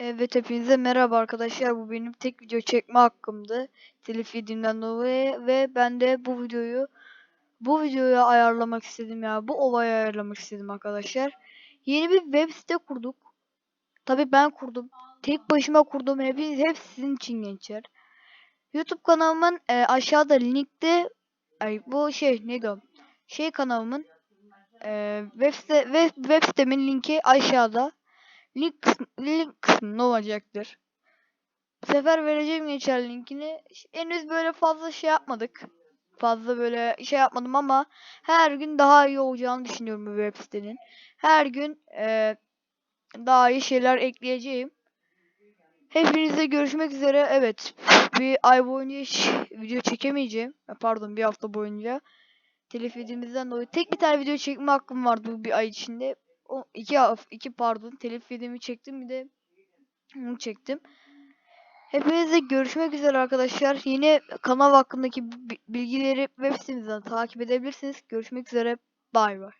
Evet hepinize merhaba arkadaşlar. Bu benim tek video çekme hakkımdı. Telif yediğimden dolayı ve ben de bu videoyu bu videoya ayarlamak istedim ya. Bu olaya ayarlamak istedim arkadaşlar. Yeni bir web site kurduk. Tabi ben kurdum. Tek başıma kurdum. Hepiniz hep sizin için gençler. YouTube kanalımın e, aşağıda linkte ay bu şey neydi o? Şey kanalımın e, web site web, web sitemin linki aşağıda. Link, link kısmında olacaktır. Bu sefer vereceğim geçer linkini. Henüz böyle fazla şey yapmadık. Fazla böyle şey yapmadım ama her gün daha iyi olacağını düşünüyorum bu web sitenin. Her gün eee, daha iyi şeyler ekleyeceğim. Hepinizle görüşmek üzere. Evet. Bir ay boyunca hiç video çekemeyeceğim. E, Pardon bir hafta boyunca. Telif yediğimizden dolayı tek bir tane video çekme hakkım vardı bu bir ay içinde. O iki, iki pardon telif yediğimi çektim bir de bunu çektim. Hepinizle görüşmek üzere arkadaşlar. Yine kanal hakkındaki bi- bilgileri web sitemizden takip edebilirsiniz. Görüşmek üzere. Bay bay.